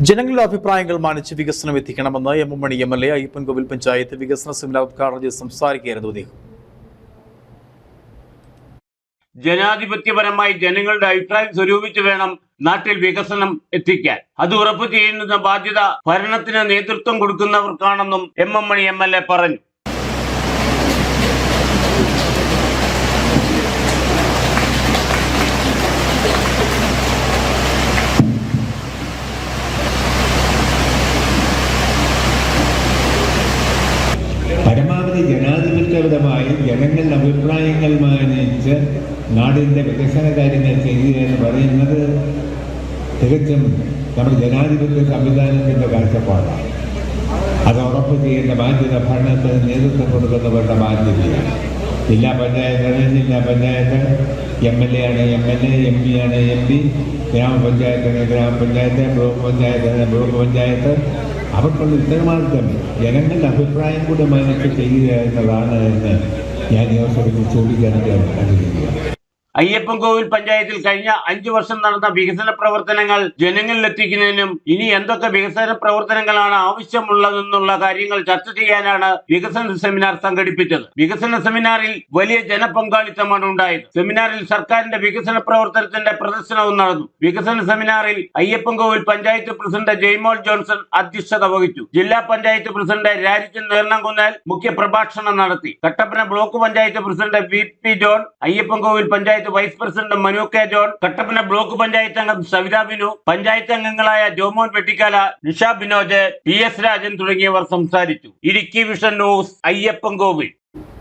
ജനങ്ങളുടെ അഭിപ്രായങ്ങൾ മാനിച്ച് വികസനം എത്തിക്കണമെന്ന് M M Mani M L A Ayyappankovil panchayat വികസന സെമിനാർ ഉദ്ഘാടനം ചെയ്ത് സംസാരിക്കുകയായിരുന്നു അദ്ദേഹം. ജനാധിപത്യപരമായി ജനങ്ങളുടെ അഭിപ്രായം സ്വരൂപിച്ച് വേണം നാട്ടിൽ വികസനം എത്തിക്കാൻ. അത് ഉറപ്പു ചെയ്യുന്ന ബാധ്യത ഭരണത്തിന് നേതൃത്വം കൊടുക്കുന്നവർക്കാണെന്നും M M Mani M L A പറഞ്ഞു. ജനാധിപത്യപരമായി ജനങ്ങളുടെ അഭിപ്രായങ്ങൾ മാനിച്ച് നാടിന്റെ വികസന കാര്യങ്ങൾ ചെയ്യുക എന്ന് പറയുന്നത് തികച്ചും നമ്മുടെ ജനാധിപത്യ സംവിധാനത്തിന്റെ കാഴ്ചപ്പാടാണ്. അത് ഉറപ്പ് ചെയ്യേണ്ട ബാധ്യത ഭരണത്തിന് നേതൃത്വം കൊടുക്കുന്നവരുടെ ബാധ്യതയാണ്. ജില്ലാ പഞ്ചായത്താണ് ജില്ലാ പഞ്ചായത്ത്. എം എൽ എ ആണ് M L A M P ആണ് എം പി. ഗ്രാമപഞ്ചായത്താണ് ഗ്രാമപഞ്ചായത്ത് ബ്ലോക്ക് പഞ്ചായത്താണ് ബ്ലോക്ക് പഞ്ചായത്ത്. അവർക്കുള്ള ഉത്തരവാദിത്തം ജനങ്ങളുടെ അഭിപ്രായം കൂടെ മാനിച്ച് ചെയ്യുക എന്നതാണ് എന്ന് ഞാൻ ഈ അവസരത്തിൽ ചോദിക്കാനായിട്ട് ആഗ്രഹിക്കുക അയ്യപ്പൻകോവിൽ പഞ്ചായത്തിൽ കഴിഞ്ഞ അഞ്ചു വർഷം നടന്ന വികസന പ്രവർത്തനങ്ങൾ ജനങ്ങളിൽ എത്തിക്കുന്നതിനും ഇനി എന്തൊക്കെ വികസന പ്രവർത്തനങ്ങളാണ് ആവശ്യമുള്ളതെന്നുള്ള കാര്യങ്ങൾ ചർച്ച ചെയ്യാനാണ് വികസന സെമിനാർ സംഘടിപ്പിച്ചത്. വികസന സെമിനാറിൽ വലിയ ജനപങ്കാളിത്തമാണ് ഉണ്ടായത്. സെമിനാറിൽ സർക്കാരിന്റെ വികസന പ്രവർത്തനത്തിന്റെ പ്രദർശനവും നടന്നു. വികസന സെമിനാറിൽ അയ്യപ്പൻകോവിൽ പഞ്ചായത്ത് പ്രസിഡന്റ് ജയ്മോൾ ജോൺസൺ അധ്യക്ഷത വഹിച്ചു. ജില്ലാ പഞ്ചായത്ത് പ്രസിഡന്റ് രാജിച്ചൻ നേർണംകുന്നേൽ മുഖ്യ പ്രഭാഷണം നടത്തി. Kattappana block panchayat president V P John Ayyappankovil panchayat vice president Manu K John Kattappana block panchayat അംഗം സവിത ബിനു പഞ്ചായത്ത് അംഗങ്ങളായ ജോമോൻ വെട്ടിക്കാല നിഷ ബിനോജ് പി എസ് രാജൻ തുടങ്ങിയവർ സംസാരിച്ചു. Idukki vision news Ayyappancoil